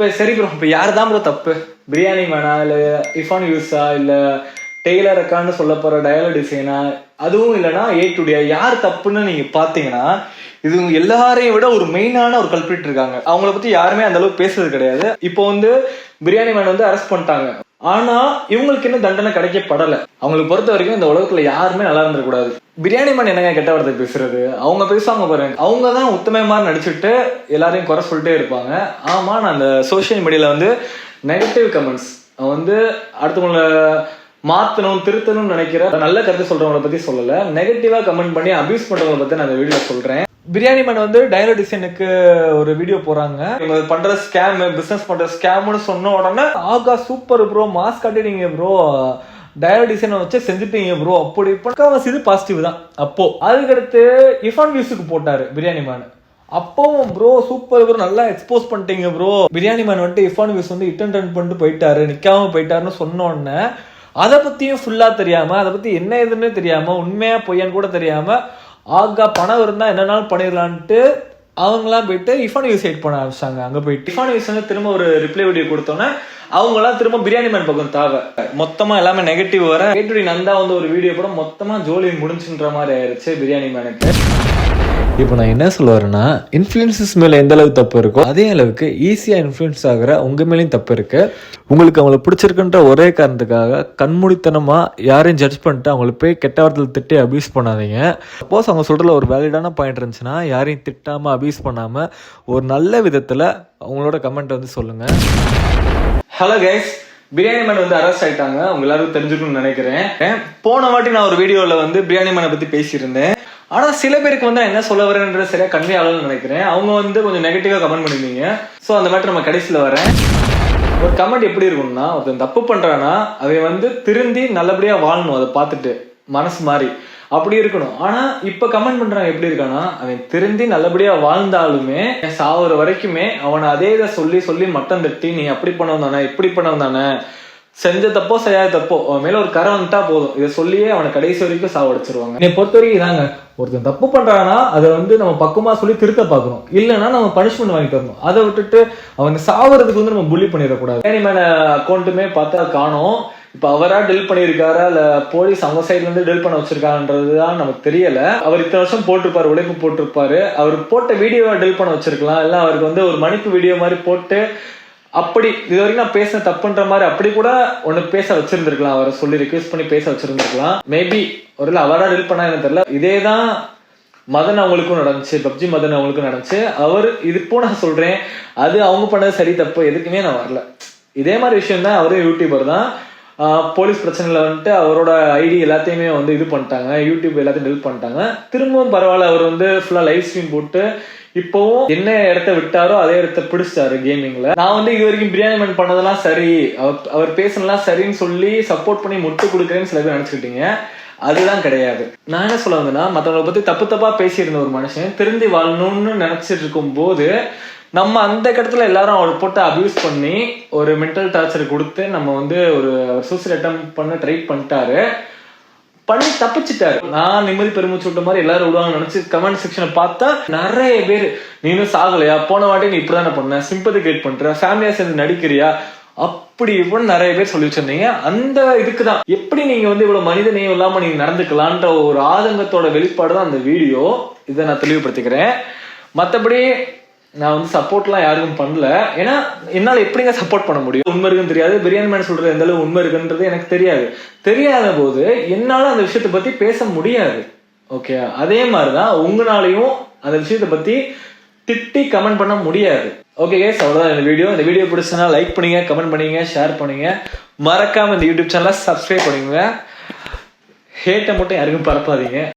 இப்போ சரி ப்ரோ இப்போ யார் தான் ப்ரோ தப்பு? பிரியாணி மேனா இல்லை இஃபான் யூஸா இல்லை டெய்லர் அக்கான்னு சொல்ல போகிற டயலர் டிசைனா அதுவும் இல்லைன்னா ஏ டுடியா யார் தப்புன்னு நீங்கள் பார்த்தீங்கன்னா இது எல்லாரையும் விட ஒரு மெயினான ஒரு கல்பிரிட் இருக்காங்க. அவங்கள பற்றி யாருமே அந்த அளவுக்கு பேசுறது கிடையாது. இப்போ வந்து பிரியாணி மேன் வந்து அரெஸ்ட் பண்ணிட்டாங்க. ஆனா இவங்களுக்கு இன்னும் தண்டனை கிடைக்கப்படல. அவங்களுக்கு பொறுத்த வரைக்கும் இந்த உலகத்துல யாருமே நல்லா இருந்திருக்கூடாது பிரியாணி மண் என்னங்க கெட்ட வார்த்தை பேசுறது? அவங்க பேசாம பாருங்க. அவங்க தான் உத்தமை மாதிரி நடிச்சுட்டு எல்லாரையும் குறை சொல்லிட்டே இருப்பாங்க. ஆமா நான் அந்த சோஷியல் மீடியால வந்து நெகட்டிவ் கமெண்ட்ஸ் வந்து அடுத்தவங்கள மாத்தணும் திருத்தணும்னு நினைக்கிற நல்ல கருத்து சொல்றவங்களை பத்தி சொல்லல. நெகட்டிவா கமெண்ட் பண்ணி அபியூஸ் பண்றவங்களை பத்தி நான் அந்த வீடியோ சொல்றேன். பிரியாணி மேன் வந்து டயலர் டிசைனுக்கு ஒரு வீடியோ போறாங்க இவங்க பண்ற ஸ்கேம் பிசினஸ் பண்ற ஸ்கேம்னு சொன்ன உடனே ஆகா சூப்பர் ப்ரோ மாஸ்க் காட்டிட்டீங்க ப்ரோ டயலர் டிசைனை வச்சு செஞ்சுட்டீங்க ப்ரோ அப்படி பக்காவாசி இது பாசிட்டிவ் தான். அப்போ அதுக்கடுத்து இஃபான் வியூஸுக்கு போட்டாரு பிரியாணி மேன் அப்பவும் ப்ரோ சூப்பர் ப்ரோ நல்லா எக்ஸ்போஸ் பண்ணிட்டீங்க ப்ரோ பிரியாணி மேன் வந்துட்டு இஃபான் வியூஸ் வந்து இட்டன் ரன் பண்ணிட்டு போயிட்டாரு நிக்காம போயிட்டாருன்னு சொன்ன உடனே அதை பத்தியும் ஃபுல்லா தெரியாம அதை பத்தி என்ன ஏதுன்னு தெரியாம உண்மையா பொய்யான்னு கூட தெரியாம ஆகா பணம் இருந்தால் என்னன்னாலும் பண்ணிடலான்ட்டு அவங்களாம் போயிட்டு இஃபான் யூஸ் ஹைட் பண்ண ஆரம்பிச்சாங்க. அங்கே போயிட்டு இஃபான் யூஸ் வந்து திரும்ப ஒரு ரிப்ளை வீடியோ கொடுத்தோன்னே அவங்களாம் திரும்ப பிரியாணி மேன் பக்கம் தேவை. மொத்தமாக எல்லாமே நெகட்டிவ் வர கேட்டுடி நந்தா வந்து ஒரு வீடியோ கூட மொத்தமாக ஜோலி முடிஞ்சுன்ற மாதிரி ஆயிடுச்சு பிரியாணி மேனுக்கு இப்போ நான் என்ன சொல்ல வரேன்னா இன்ஃப்ளூயன்சஸ் மேலே எந்த அளவுக்கு தப்பு இருக்கோ அதே அளவுக்கு ஈஸியாக இன்ஃப்ளூயன்ஸ் ஆகிற உங்கள் மேலேயும் தப்பு இருக்குது உங்களுக்கு அவங்கள பிடிச்சிருக்குன்ற ஒரே காரணத்துக்காக கண்மூடித்தனமாக யாரையும் ஜட்ஜ் பண்ணிட்டு அவங்கள போய் கெட்ட வார்த்தையில் திட்டி அபியூஸ் பண்ணாதீங்க. சப்போஸ் அவங்க சொல்கிறதுல ஒரு வேலிடான பாயிண்ட் இருந்துச்சுன்னா யாரையும் திட்டாமல் அபியூஸ் பண்ணாமல் ஒரு நல்ல விதத்தில் அவங்களோட கமெண்ட் வந்து சொல்லுங்கள் ஹலோ கைஸ் பிரியாணி மேன் வந்து அரெஸ்ட் ஆயிட்டாங்க. அவங்க எல்லாரும் தெரிஞ்சுக்கணும்னு நினைக்கிறேன். போன வாட்டி நான் ஒரு வீடியோவில் வந்து பிரியாணி மேனை பற்றி பேசியிருந்தேன். ஆனால் சில பேருக்கு வந்து என்ன சொல்ல வரேன்றது சரியாக கன்வே ஆகலன்னு நினைக்கிறேன். அவங்க வந்து கொஞ்சம் நெகட்டிவாக கமெண்ட் பண்ணிருந்தீங்க ஸோ அந்த மாதிரி நம்ம கடைசியில் வரேன். ஒரு கமெண்ட் எப்படி இருக்கும்னா ஒருத்தன் தப்பு பண்றானா அவன் வந்து திருந்தி நல்லபடியா வாழணும் அதை பார்த்துட்டு மனசு மாறி. அப்படி இருக்கணும். ஆனா இப்ப கமெண்ட் பண்றாங்க எப்படி இருக்கானா அவன் திருந்தி நல்லபடியா வாழ்ந்தாலுமே சாவுற வரைக்குமே அவனை அதே இதை சொல்லி சொல்லி மட்டம் தட்டி நீ அப்படி பண்ண வந்தானே இப்படி பண்ண வந்தானே செஞ்ச தப்போ செய்யாத தப்போ அவன் மேல ஒரு கரை வந்துட்டா போதும். இதை சொல்லியே அவனை கடைசி வரைக்கும் சாவடிச்சிருவாங்க. என்னை பொறுத்த வரைக்கும் இதாங்க. ஒருத்தன் தப்பு பண்றானா அதை வந்து நம்ம பக்குவமா சொல்லி திருத்த பார்க்கணும். இல்லைன்னா நம்ம பனிஷ்மெண்ட் வாங்கிட்டு வரணும். அதை விட்டுட்டு அவன் சாவறதுக்கு வந்து நம்ம புள்ளி பண்ணிடக்கூடாது. பிரியாணி மேல அக்கௌண்ட்டுமே பார்த்தா காணும். இப்ப அவரா டெல் பண்ணியிருக்காரா? இல்ல போலீஸ் அவங்க சைட்ல இருந்து டெல் பண்ண வச்சிருக்காருன்றதுதான் நமக்கு தெரியல. அவர் இத்தனை வருஷம் போட்டிருப்பாரு உழைப்பு போட்டிருப்பாரு. அவர் போட்ட வீடியோவை டெல் பண்ண வச்சிருக்கலாம். இல்ல அவருக்கு வந்து ஒரு மன்னிப்பு வீடியோ மாதிரி போட்டு அப்படி இது வரைக்கும் நான் பேசின தப்புன்ற மாதிரி அப்படி கூட ஒண்ணு பேச வச்சிருந்திருக்கலாம். அவரை சொல்லி ரிக்வெஸ்ட் பண்ணி பேச வச்சிருந்திருக்கலாம். மேபி ஒரு அவரா ரில் பண்ணா எனக்கு தெரியல. இதே தான் மதன் அவங்களுக்கும் நடந்துச்சு. பப்ஜி மதன் அவங்களுக்கும் நடந்துச்சு. அவர் இதுப்போ நான் சொல்றேன். அது அவங்க பண்ணது சரி தப்பு. எதுக்குமே நான் வரல. இதே மாதிரி விஷயம் தான் அவரும் யூடியூபர் தான். போலீஸ் பிரச்சனையில் வந்துட்டு அவரோட ஐடி எல்லாத்தையுமே வந்து இது பண்ணிட்டாங்க. யூடியூப் எல்லாத்தையும் டெலிட் பண்ணிட்டாங்க. திரும்பவும் பரவாயில்ல அவர் வந்து ஃபுல்லாக லைவ் ஸ்ட்ரீம் போட்டு இப்போவும் என்ன இடத்த விட்டாரோ அதே இடத்த பிடிச்சாரு கேமிங்ல நான் வந்து இது வரைக்கும் பிரியாணி மேன் பண்ணதெல்லாம் சரி. அவர் அவர் சரின்னு சொல்லி சப்போர்ட் பண்ணி முட்டு கொடுக்குறேன்னு சில பேர் நினைச்சுக்கிட்டீங்க. அதுதான் கிடையாது. நான் என்ன சொல்ல வந்தேன்னா மற்றவங்களை பத்தி தப்பு தப்பா பேசியிருந்த ஒரு மனுஷன் திருந்தி வாழணும்னு நினைச்சிட்டு இருக்கும் போது நம்ம அந்த இடத்துல எல்லாரும் அவளை போட்டு அபியூஸ் பண்ணி ஒரு மென்டல் டார்ச்சர் கொடுத்து நம்ம வந்து ஒரு சூசைட் அட்டம் பண்ண ட்ரை பண்ணிட்டாரு. பண்ணி தப்பிச்சிட்டாரு. நான் நிம்மதி பெருமிச்சு விட்ட மாதிரி எல்லாரும் விடுவாங்க நினைச்சு கமெண்ட் செக்ஷனை பார்த்தா நிறைய பேர் நீனும் சாகலையா? போன வாட்டி நீ இப்படிதானே பண்ண? சிம்பதி கிரியேட் பண்ற? ஃபேமிலியா சேர்ந்து நடிக்கிறியா? அப்படி இப்படின்னு நிறைய பேர் சொல்லி வச்சிருந்தீங்க. அந்த இதுக்கு தான். எப்படி நீங்க வந்து இவ்வளவு மனித நேயம் இல்லாம நீங்க நடந்துக்கலான்ற ஒரு ஆதங்கத்தோட வெளிப்பாடு தான் அந்த வீடியோ இதை நான் தெளிவுபடுத்திக்கிறேன். மத்தபடி நான் வந்து சப்போர்ட்லாம் யாருக்கும் பண்ணல. ஏன்னா என்னால் எப்படிங்க சப்போர்ட் பண்ண முடியும்? உண்மை இருக்குன்னு தெரியாது. பிரியாணி மேன் சொல்றது எந்த அளவு உண்மை இருக்குன்றது எனக்கு தெரியாது. தெரியாத போது என்னால் அந்த விஷயத்தை பத்தி பேச முடியாது. ஓகே அதே மாதிரிதான் உங்களாலையும் அந்த விஷயத்தை பத்தி திட்டி கமெண்ட் பண்ண முடியாது. ஓகே கேஸ் அவ்வளோதான் இந்த வீடியோ இந்த வீடியோ பிடிச்சனா லைக் பண்ணுங்க கமெண்ட் பண்ணுங்க ஷேர் பண்ணுங்க. மறக்காம இந்த யூடியூப் சேனலை சப்ஸ்கிரைப் பண்ணுங்க ஹேட்டை மட்டும் யாருக்கும் பரப்பாதீங்க.